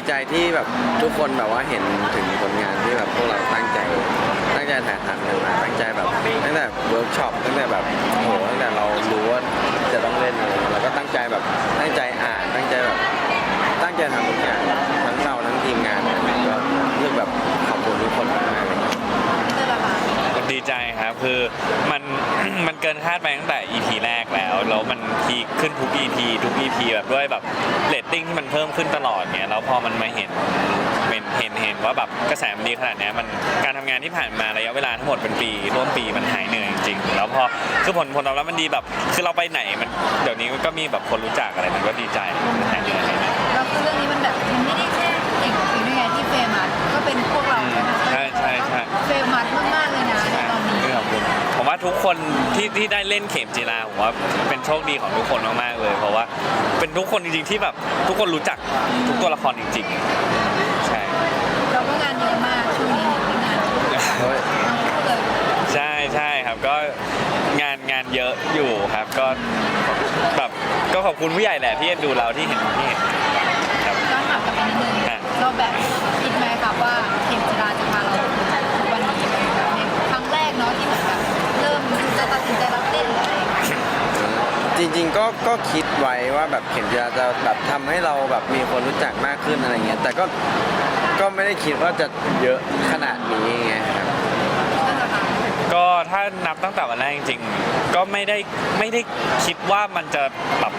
ดีใจที่แบบทุกคนแบบว่าเห็นถึงผลงานที่แบบพวกเราตั้งใจ ตั้งใจถ่ายทำกันมาตั้งใจแบบตั้งแต่เวิร์กช็อปตั้งแต่แบบโหตั้งแต่เรารู้ว่าจะต้องเล่นอะไรแล้วก็ตั้งใจแบบตั้งใจอ่านตั้งใจแบบตั้งใจทำทุกอย่างทั้งเราทั้งทีมงานก็รู้สึกแบบขอบคุณทุกคนมากๆ ดีใจครับคือมันมันเกินคาดไปตั้งแต่ EP แรกแล้วแล้วมันพีคขึ้นทุก EP ทุก EP แบบด้วยแบบเรตติ้งที่มันเพิ่มขึ้นตลอดเนี่ยแล้วพอมันมาเห็นเห็นเห็นเห็นว่าแบบกระแสมันดีขนาดเนี้ยมันการทำงานที่ผ่านมาระยะเวลาทั้งหมดเป็นปีร่วมปีมันหายเหนื่อยจริงๆแล้วพอคือผลผลตอบรับมันดีแบบ คือเราไปไหนมันเดี๋ยวนี้ก็มีแบบคนรู้จักอะไรมันก็ดีใจมันหายเหนื่อยอะไรเงี้ยแล้วคือเรื่องนี้มันแบบมันไม่ได้แค่เก่งกับฟิล์มด้วยไงที่เฟรมัสก็เป็นพวกเราด้วยนะใช่ใช่ใช่ เฟรมัสมากๆ ทุกคนที่ที่ได้เล่นเข็มจีราผมว่าเป็นโชคดีของทุกคนมากๆเลย เพราะว่าเป็นทุกคนจริงๆที่แบบทุกคนรู้จักทุกตัวละครจริง ๆ ใช่ เราก็งานเยอะมากช่วงนี้เห็นเป็นงานทั้งคู่เลยใช่ใช่ครับก็งานงานเยอะอยู่ครับก็แบบก็ขอบคุณผู้ใหญ่แหละที่เอ็นดูเราที่เห็นที่เห็นครับย้อนถามกลับไปนิดนึงอะเราแบบ จริงๆก็ก็คิดไว้ว่าแบบเข็มจีราจะแบบทำให้เราแบบมีคนรู้จักมากขึ้นอะไรเงี้ยแต่ก็ก็ไม่ได้คิดว่าจะเยอะขนาดนี้ไงครับ ก็ถ้านับตั้งแต่วันแรกจริงๆ ก็ไม่ได้ไม่ได้คิดว่ามันจะแบบ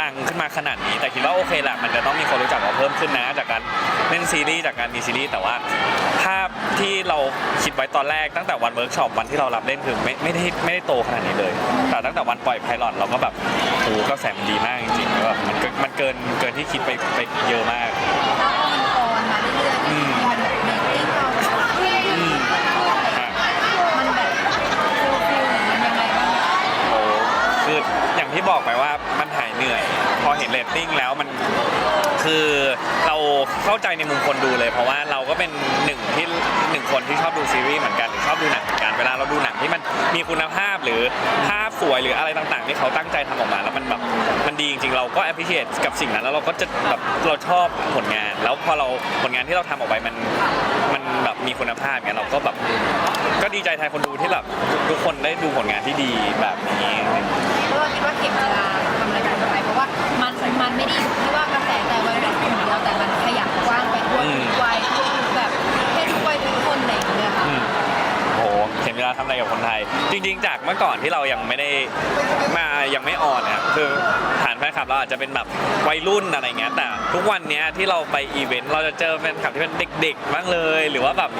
ดังขึ้นมาขนาดนี้ แต่คิดว่าโอเคแหละมันจะต้องมีคนรู้จักเราเพิ่มขึ้นนะจากการเล่นซีรีส์จากการมีซีรีส์แต่ว่าภาพที่เรา คิดไว้ตอนแรกตั้งแต่วันเวิร์กช็อปวันที่เรารับเล่นคือไม่ไม่ได้ไม่ได้โตขนาดนี้เลย แต่ตั้งแต่วันปล่อยไพลอตเราก็แบบโอ้โหก็แสมนดีมากจริงๆแล้วแบบมันเกินมันเกินเกินที่คิดไปไปเยอะมากแล้วพอมันออนมาเรื่อยๆอืมมันแบบเรตติ้งเราอืมอะมันแบบฟิลฟิลมันยังไงบ้างคะโอ้คืออย่างที่บอกไปว่ามันหายเหนื่อย พอเห็นเรตติ้งแล้วมันคือเราเข้าใจในมุมคนดูเลย เพราะว่าเราก็เป็นหนึ่งที่หนึ่งคนที่ชอบดูซีรีส์เหมือนกันหรือชอบดูหนังเหมือนกันเวลาเราดูหนังที่มันมีคุณภาพหรือภาพสวยหรืออะไรต่างๆ ที่เขาตั้งใจทำออกมา แล้วมันแบบมันดีจริงๆเราก็ appreciate กับสิ่งนั้น แล้วเราก็จะแบบเราชอบผลงาน แล้วพอเราผลงานที่เราทำออกไปมันมันแบบมีคุณภาพเนี่ยเราก็แบบก็ดีใจแทนคนดูที่แบบทุกคนได้ดูผลงานที่ดีแบบนี้เราคิดว่าเข็มจิรา กับคนไทย จริง ๆ จากเมื่อก่อนที่เรายังไม่ได้มายังไม่ออนเนี่ยคือฐานแฟนคลับเราอาจจะเป็นแบบวัยรุ่นอะไรเงี้ยแต่ทุกวันเนี้ยที่เราไปอีเวนต์เราจะเจอแฟนคลับที่เป็นเด็กๆบ้างเลย หรือว่าแบบ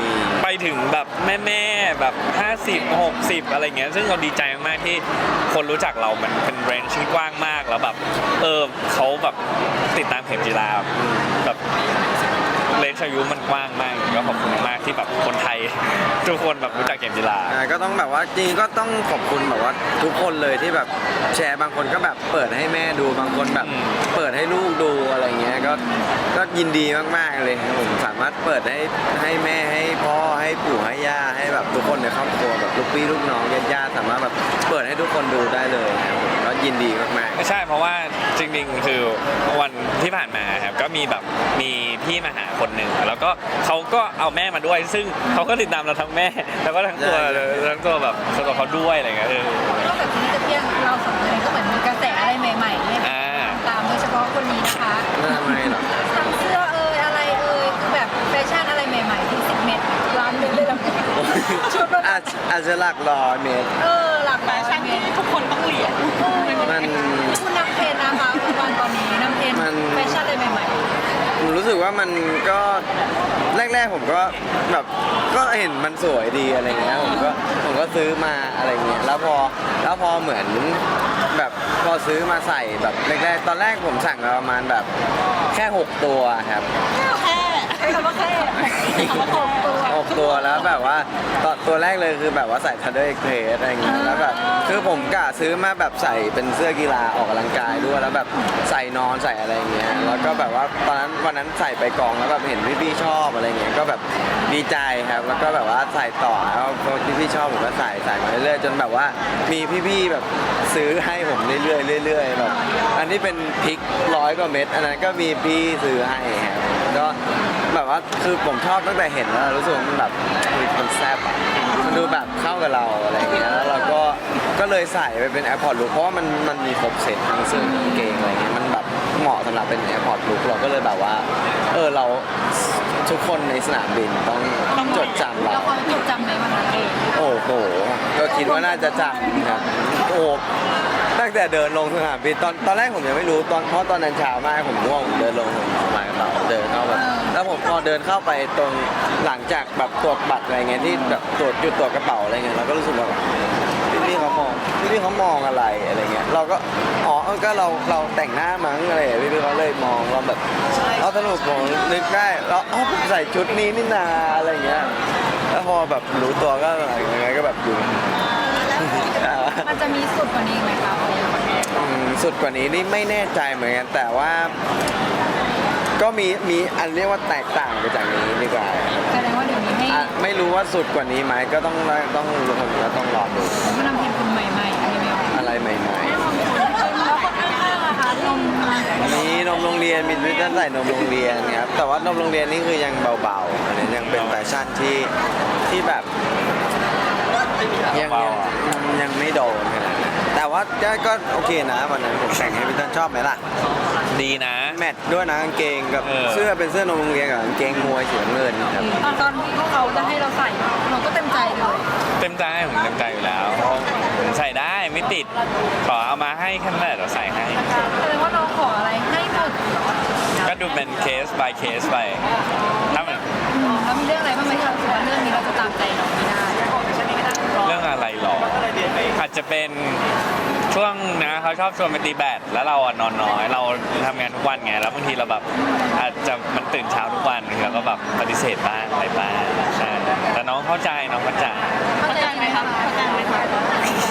ไปถึงแบบแม่ๆแบบ 50 60 อะไรเงี้ยซึ่งเราดีใจมากๆที่คนรู้จักเรามันเป็นเรนจ์ที่กว้างมากแล้วแบบเออเขาแบบติดตามเข็มจีราแบบ เลนส์อายุมันกว้างมากก็ขอบคุณมากที่แบบคนไทย ทุกคนแบบรู้จักเกมกีฬา อ่าก็ต้องแบบว่าจริงๆก็ต้องขอบคุณแบบว่าทุกคนเลยที่แบบ แชร์บางคนก็แบบเปิดให้แม่ดูบางคนแบบอืมเปิดให้ลูกดูอะไรเงี้ยก็ก็ยินดีมากๆเลยครับผมสามารถเปิดให้ให้แม่ให้พ่อให้ปู่ให้ย่าให้แบบทุกคนในครอบครัวแบบลูกพี่ลูกน้องญาติญาติๆสามารถแบบเปิดให้ทุกคนดูได้เลยครับผมก็ยินดีมากๆไม่ใช่เพราะว่าจริงๆคือวันที่ผ่านมาครับก็มีแบบมีพี่มาหาคนหนึ่งแล้วก็เขาก็เอาแม่มาด้วย ซึ่งเขาก็ติดตามเราทั้งแม่ แล้วก็ทั้งตัวใช่ทั้งตัวแบบตัวเขาด้วยอะไรเงี้ยเออนอก จากนี้จะเพียงเราสองคนก็เหมือนมีกระแสอะไรใหม่ๆเนี่ยอ่าตามโดยเฉพาะคนนี้นะคะไม่ทำไมหรอกทำเสื้อเอ่ยอะไรเอ่ยคือแบบแฟชั่นอะไรใหม่ๆที่สิบเมตรร้านหนึงเลยนะชุดอาจอาจจะหลักร้อยเมตร เออหลักแฟชั่นที่ทุกคนต้องเรียนมัน คุณนำเทรนนะคะวันตอนนี้นำเทรนมัน แฟชั่นอะไรใหม่ ผมรู้สึกว่ามันก็แรกๆผมก็แบบก็เห็นมันสวยดีอะไรเงี้ยผมก็ผมก็ซื้อมาอะไรเงี้ยแล้วพอแล้วพอเหมือนแบบพอซื้อมาใส่แบบแรกๆตอนแรกผมสั่งมาประมาณแบบแค่ 6 ตัวครับๆแค่ใช้คำว่าแค่คำว่าหก ตัวหกตัวแล้วแบบว่าตอนตัวแรกเลยคือแบบว่าใส่ทันเดอร์เอ็กเพรสอะไรเงี้ยแล้วแบบคือผมกะซื้อมาแบบใส่เป็นเสื้อกีฬาออกกำลังกายด้วยแล้วแบบใส่นอนใส่อะไรเงี้ยแล้วก็แบบว่าตอนนั้นวันนั้นใส่ไปกองแล้วแบบเห็นพี่ๆชอบอะไรเงี้ยก็แบบดดีใจครับแล้วก็แบบว่าใส่ต่อแล้วพอที่พี่ชอบผมก็ใส่ใส่มาเรื่อยๆจนแบบว่ามีพี่ๆแบบ ซื้อให้ผมเรื่อยๆเรื่อยๆแบบอันนี้เป็นพริกร้อยกว่าเม็ดอันนั้นก็มีพี่ซื้อให้ครับก็แบบว่าคือผมชอบตั้งแต่เห็นแล้วรู้สึกว่ามันแบบมันแซ่บอะมันดูแบบเข้ากับเราอะไรอย่างเงี้ยแล้วเราก็ก็เลยใส่ไปเป็นแอร์พอร์ตลุคเพราะว่ามันมันมีครบเซ็ตทั้งเสื้อกางเกงอะไรเงี้ยมันแบบเหมาะสำหรับเป็นแอร์พอร์ตลุคเราก็เลยแบบว่า เออเรา ทุกคนในสนามบินต้องจดจำเราแล้วเขาจดจำไหมวันนั้นเองโอ้โห ก็คิดว่าน่าจะจำครับโอ้โหตั้งแต่เดินลงสนามบินตอนตอนแรกผมยังไม่รู้ตอนเพราะตอนนั้นเช้ามากผมง่วงผมเดินลงผมสบายกระเป๋าเดินเข้าแบบแล้วผมพอเดินเข้าไปตรงหลังจากแบบตรวจบัตรอะไรเงี้ยที่แบบตรวจจุดตรวจกระเป๋าอะไรเงี้ยเราก็รู้สึกว่าพี่พี่เขามอง พี่พี่เขามองอะไรอะไรเงี้ยเราก็อ๋อเออก็เราเราแต่งหน้ามั้งอะไรพี่พี่เขาเลยมองเราแบบเอาสรุปผมนึกได้แล้วอ๋อผมใส่ชุดนี้นี่นาอะไรเงี้ยแล้วพอแบบรู้ตัวก็ยังไงก็แบบอยู่ มันจะมีสุดกว่านี้ไหมครับอืมสุดกว่านี้นี่ไม่แน่ใจเหมือนกันแต่ว่า ก็มีมีอันเรียกว่าแตกต่างไปจากนี้ดีกว่าแสดงว่าเดี๋ยวนี้ให้อะไม่รู้ว่าสุดกว่านี้ไหมก็ต้องต้องผมก็ต้องรอดู ผู้นำทีมคน ใหม่แล้วคนข้างๆล่ะคะนมๆมีนมโรงเรียนมีวิตใส่นมโรงเรียนครับแต่ว่านมโรงเรียนนี่คือยังเบาๆอันนี้ยังเป็นแฟชั่นที่ที่แบบยังยังยังไม่โดนขนาดนั้นแต่ว่าก็ก็โอเคนะวันนั้นผมแต่งให้พี่ต้นชอบไหมล่ะ ดีนะ แมทด้วยนะกางเกงกับเออ เสื้อเป็นเสื้อนมโรงเรียนกับกางเกงมวยสีน้ำเงินครับตอนตอนที่พวกเขาจะให้เราใส่เราก็เต็มใจเลย เต็มใจผมเต็มใจอยู่แล้วเพราะผมใส่ได้ไม่ติดขอเอามาให้แค่นั้นแหละเดี๋ยวใส่ให้ แสดงว่าน้องขออะไรให้หมดก็ดูเป็นเคส by เคสไปถ้ามันอืมแล้วมีเรื่องอะไรบ้างไหมที่เราคิดว่าเรื่องนี้เราจะตามใจน้องไม่ได้ เรื่องอะไรหรออาจจะเป็น ช่วงนะเขาชอบชวนไปตีแบดแล้วเราอะนอนน้อย เราทำงานทุกวันไงแล้วบางทีเราแบบอาจจะมันตื่นเช้าทุกวันเราก็แบบปฏิเสธบ้างอะไรบ้างใช่แต่น้องเข้าใจน้องเข้าใจ เข้าใจไหมครับเข้าใจไหมครับ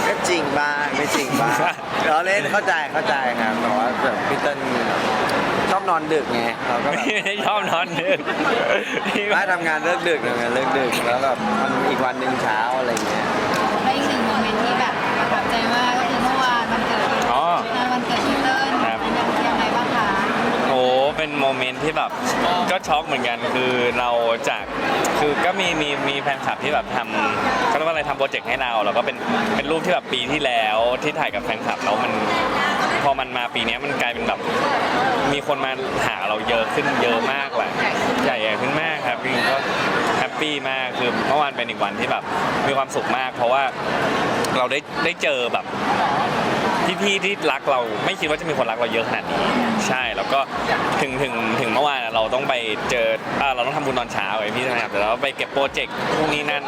ก็จริงบ้างไม่จริงบ้างเราเล่นเข้าใจเข้าใจครับแต่ว่าแบบพี่เติ้ลชอบนอนดึกไงเราก็แบบไม่ชอบนอนดึกพี่ถ้าทำงานเลิกดึกทำงานเลิกดึกแล้วแบบมันอีกวันหนึ่งเช้าอะไรเงี้ย และอีกหนึ่งโมเมนต์ที่แบบประทับใจมากก็ เป็นโมเมนต์ที่แบบก็ช็อกเหมือนกันคือเราจากคือก็มีมีมีแฟนคลับที่แบบทำเขาเรียกว่าอะไรทำโปรเจกต์ให้เราแล้วก็เป็นเป็นรูปที่แบบปีที่แล้วที่ถ่ายกับแฟนคลับแล้วมันพอมันมาปีเนี้ยมันกลายเป็นแบบมีคนมาหาเราเยอะขึ้นเยอะมากแหละใหญ่ใหญ่ขึ้นมากครับจริงๆก็แฮปปี้มากคือเมื่อวานเป็นอีกวันที่แบบมีความสุขมาก เพราะว่าเราได้ได้เจอแบบ พี่ๆที่รักเราไม่คิดว่าจะมีคนรักเราเยอะขนาดนี้ใช่แล้วก็ถึงถึงถึงเมื่อวานอะเราต้องไปเจออ่าเราต้องทำบุญตอนเช้าไอ้พี่นะครับ แต่เราไปเก็บโปรเจกต์พวกนี้นั่น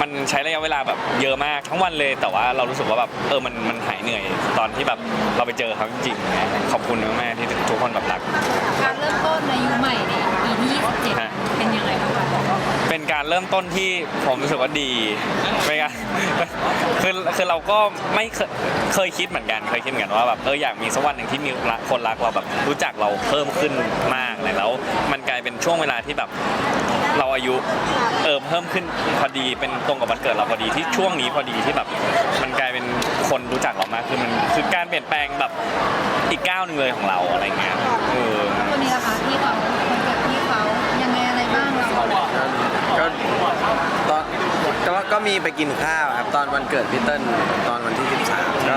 มันใช้ระยะเวลาแบบเยอะมากทั้งวันเลย แต่ว่าเรารู้สึกว่าแบบเออมันมันหายเหนื่อย ตอนที่แบบเราไปเจอเขาจริงๆนะขอบคุณมากๆที่ทุกคนแบบรัก การเริ่มต้นในยุคใหม่ในปีที่27ฮะเป็นยังไงบ้างคะเป็นการเริ่มต้นที่ผมรู้สึกว่าดีเป็นการคือคือเราก็ไม่เคยเคยคิดเหมือนกันเคยคิดเหมือนกันว่าแบบเอออยากมีสักวันหนึ่งที่มีคนรักเราแบบรู้จักเราเพิ่มขึ้นมากเลยแล้ว มันกลายเป็นช่วงเวลาที่แบบ เราอายุเออเพิ่มขึ้นพอดีเป็นตรงกับวันเกิดเราพอดีที่ช่วงนี้พอดีที่แบบมันกลายเป็นคนรู้จักเรามากขึ้นมันคือการเปลี่ยนแปลงแบบอีกก้าวหนึ่งเลยของเราอะไรเงี้ยเออคนนี้นะคะพี่เขาคนเกิดพี่เขายังไงอะไรบ้างเราก็ตอนก็ก็มีไปกินข้าวครับตอนวันเกิดพี่เติ้ลตอนวันที่ 13ก็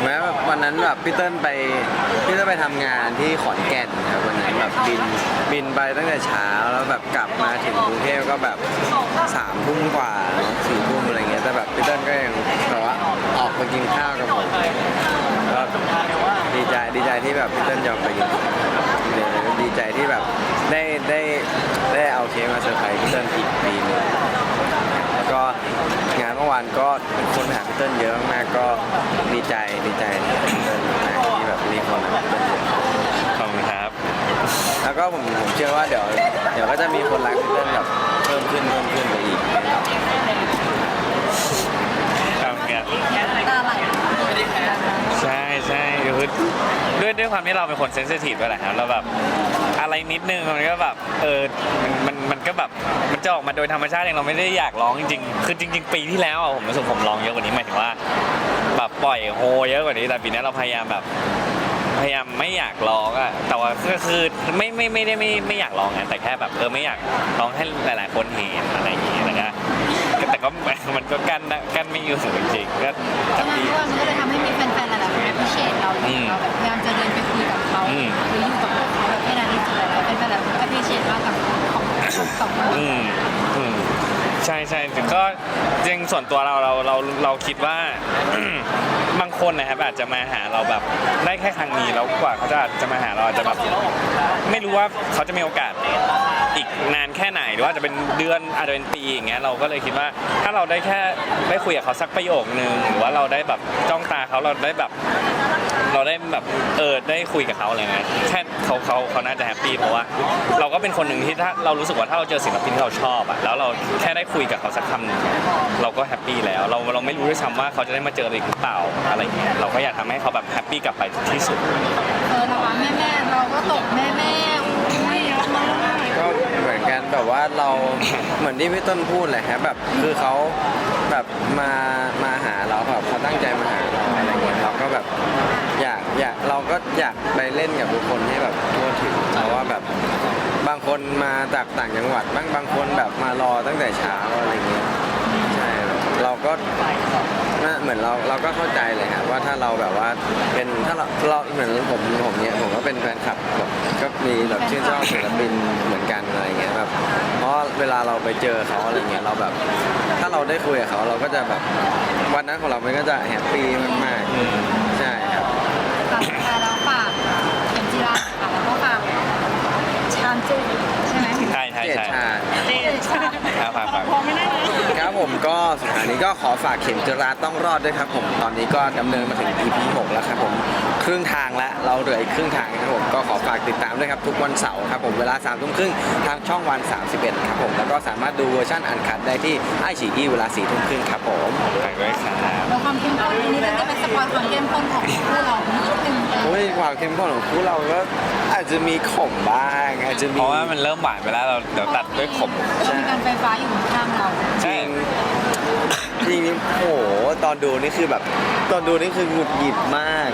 ถึงแม้ว่าวันนั้นแบบพี่เติ้ลไปพี่เติ้ลไปทำงานที่ขอนแก่นครับวันนั้นแบบบินบินไปตั้งแต่เช้าแล้วแบบกลับมาถึงกรุงเทพก็แบบสามทุ่มกว่าสี่ทุ่มอะไรเงี้ยแต่แบบพี่เติ้ลก็ยังแบบว่าออกไปกินข้าวกับผมก็ดีใจดีใจที่แบบพี่เติ้ลยอมไปกินข้าวดีใจที่แบบได้ได้ได้เอาเค้กมาเซอร์ไพรส์พี่เติ้ลอีกปีหนึง ก็งานเมื่อวานก็คนหาพี่เติ้ลเยอะมากก็ดีใจดีใจพี่เติ้ลมากที่แบบมีคนหาพี่เติ้ลเยอะขอบคุณครับ แล้วก็ผมผมเชื่อว่าเดี๋ยวเดี๋ยวก็จะมีคนรักพี่เติ้ลแบบเพิ่มขึ้นเพิ่มขึ้นไปอีกครับเนี่ยตาไหลใช่ใช่คือด้วยด้วยความที่เราเป็นคนเซนซิทีฟด้วยแหละครับเราแบบ อะไรนิดนึงมันก็แบบเออมันมันมันก็แบบมันจะออกมาโดยธรรมชาติเองเราไม่ได้อยากร้องจริงๆคือจริง ๆ ปีที่แล้วอะผมรู้สึกผมร้องเยอะกว่านี้หมายถึงว่าแบบปล่อยโฮเยอะกว่านี้แต่ปีนี้เราพยายามแบบ พยายามไม่อยากร้องอะแต่ว่าก็คือไม่ไม่ไม่ได้ไม่ไม่อยากร้องไงแต่แค่แบบเออไม่อยากร้องให้หลาย ๆ คนเห็นอะไรอย่างงี้นะครับแต่ก็มันก็กั้นนะกั้นไม่อยู่จริงๆก็เพราะทำงั้นดีด้วยมันก็เลยทำให้มีแฟนๆหลายๆคน appreciate เราอืมเราแบบพยายามจะเดินไปคุยกับเขาอืม หรืออยู่กับ แล้วเป็นแฟนๆหลายคนก็ appreciate มากกับของของอืมอืมใช่ใช่แต่ก็จริงส่วนตัวเราเราเราเราคิดว่า บางคนนะครับอาจจะมาหาเราแบบได้แค่ครั้งนี้แล้วกว่าเขาจะจะมาหาเราอาจจะแบบไม่รู้ว่าเขาจะมีโอกาส นานแค่ไหนหรือว่าจะเป็นเดือนอาจจะเป็นปีอย่างเงี้ยเราก็เลยคิดว่า ถ้าเราได้แค่ได้คุยกับเขาสักประโยคนึงหรือว่าเราได้แบบจ้องตาเขาเราได้แบบ เราได้แบบเออได้คุยกับเขาอะไรเงี้ยแค่เขาเขาเขาน่าจะแฮปปี้เพราะว่าเราก็เป็นคนหนึ่งที่ถ้าเรารู้สึกว่าถ้าเราเจอศิลปินที่เราชอบอะแล้วเราแค่ได้คุยกับเขาสักคำหนึ่งเราก็แฮปปี้แล้ว เราเราไม่รู้ด้วยซ้ำว่าเขาจะได้มาเจอเราอีกหรือเปล่าอะไรเงี้ยเราก็อยากทำให้เขาแบบแฮปปี้กลับไปที่สุด เออระวังแม่แม่เราก็ตกแม่แม่ๆอุ้ยเยอะมาก ก็เหมือน กันแบบว่าเราเหมือนที่พี่ต้นพูดเลยครับแบบคือเขาแบบมามาหาเราแบบเขาตั้งใจมาหาเราอะไรเงี้ยเราก็แบบอยากอยากเราก็อยากไปเล่นกับทุกคนให้แบบทั่วถึงเพราะว่าแบบบางคนมาจากต่างจังหวัดบ้างบางคนแบบมารอตั้งแต่เช้าอะไรเงี้ยใช่แบบ เราก็น่าเหมือนเราเราก็เข้าใจเลยครับว่าถ้าเราแบบว่าเป็นถ้าเราเราเหมือนผมผมเนี้ยผมก็เป็นแฟนคลับแบบก็มีแบบชื่นชอบศิลปินเหมือนกันอะไรเงี้ยแบบเพราะเวลาเราไปเจอเขาอะไรเงี้ยเราแบบ ถ้าเราได้คุยกับเขาเราก็จะแบบวันนั้นของเรามันก็จะแฮปปี้มากอืมๆใช่ครับฝากแต่แล้วฝากเข็มจีราค่ะแล้วก็ฝากชานจุใช่ไหมใช่ใช่เจใช่ชาเจชา ครับฝากฝากพอไม่ได้นะครับ ผมก็สุดท้ายนี้ก็ขอฝากเข็มจราต้องรอดด้วยครับผมตอนนี้ก็ดำเนินมาถึง EP 6แล้วครับผม ครึ่งทางแล้วเราเหลืออีกครึ่งทางครับผมก็ขอฝากติดตามด้วยครับทุกวันเสาร์ครับผมเวลา3ามทุ่มครึ่งทางช่องวัน 31ครับผมแล้วก็สามารถดูเวอร์ชันอันคัดได้ที่ไอฉีอีเวลา4ี่ทุ่มครึ่งครับผมฝากด้วยครับแล้วความเข้มข้นนี้มันจะเป็นสปอยความเข้มข้นของคู่เรานิดนึงเออโอ้ยความเข้มข้นของคู่เราก็อาจจะมีขมบ้าง อาจจะมีเพราะว่ามันเริ่มหวานไปแล้วเราเดี๋ยวตัดด้วยขมเรามีการไฟฟ้าอยู่ข้างเราจริงจริงนี่โอ้โหตอนดูนี่คือแบบ ตอนดูนี่คือหงุดหงิดมาก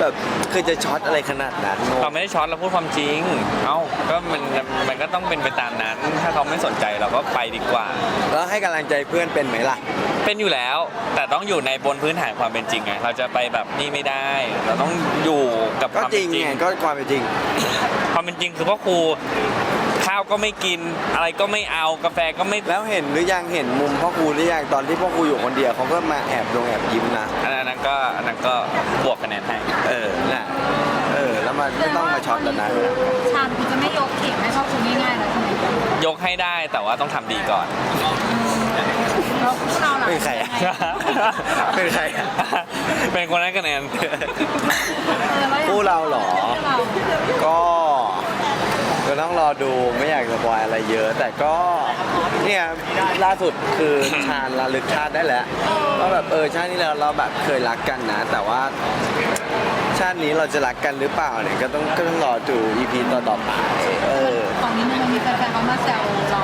แบบคือจะช็อตอะไรขนาดนั้นโนเราไม่ได้ช้อนเราพูดความจริง เอ้าก็มันมันก็ต้องเป็นไปตามนั้น ถ้าเขาไม่สนใจเราก็ไปดีกว่า แล้วให้กำลังใจเพื่อนเป็นไหมล่ะ เป็นอยู่แล้ว แต่ต้องอยู่ในบนพื้นฐานความเป็นจริงไงเราจะไปแบบนี่ไม่ได้ เราต้องอยู่กับคก็วามจเป็ริงนจริงไงก็ความเป็นจริง ความเป็นจริงคือพ่อครูข้าวก็ไม่กิน อะไรก็ไม่เอากาแฟก็ไม่แล้วเห็นหรือยังเห็นมุมพ่อครูหรือยังตอนที่พ่อครูอยู่คนเดียวเขาก็มาแอบลงแอบยิ้มนะอันนั้นก็อันนั้นก็บวกคะแนนให้เออน่ะเออแล้วมันไม่ต้องมาช็อตแล้วนะชาญคุณจะไม่ยกเข็มให้ครอบครัวง่ายๆเลยใช่ไหมยกให้ได้แต่ว่าต้องทำดีก่อน เราคู่เราล่ะเป็นใครอะเป็นใครอะเป็นคนให้คะแนนคู่เราเหรอคู่เราก็ ก็ต้องรอดูไม่อยากสปอยอะไรเยอะ แต่ก็เนี่ยล่าสุดคือ ชาญระลึกชาติได้แล้วว่าแบบเออชาตินี้แล้วเราแบบเคยรักกันนะ แต่ว่าชาตินี้เราจะรักกันหรือเปล่าเนี่ยก็ต้องก็ต้องรอดู EP ต่อต่อๆไปเออ ตอนนี้มันมีแฟนๆเขามาแซวเรา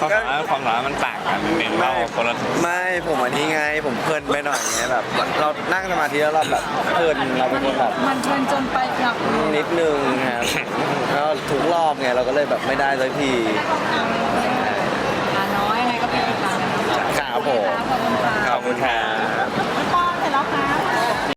ความสามารความสาารมันต่างกันเป็นเราคนละไม่ผมอันนี้ไงผมเพลินไปหน่อยไงแบบเรานั่งสมาธิแล้วเราแบบเพลินเราเป็นคนแบบมันเพลินจนไปกลับนิดนึงครับแล้วถูกรอบไงเราก็เลยแบบไม่ได้สักทีน้อยอะไรก็เป็นครับผมขอบคุณครับ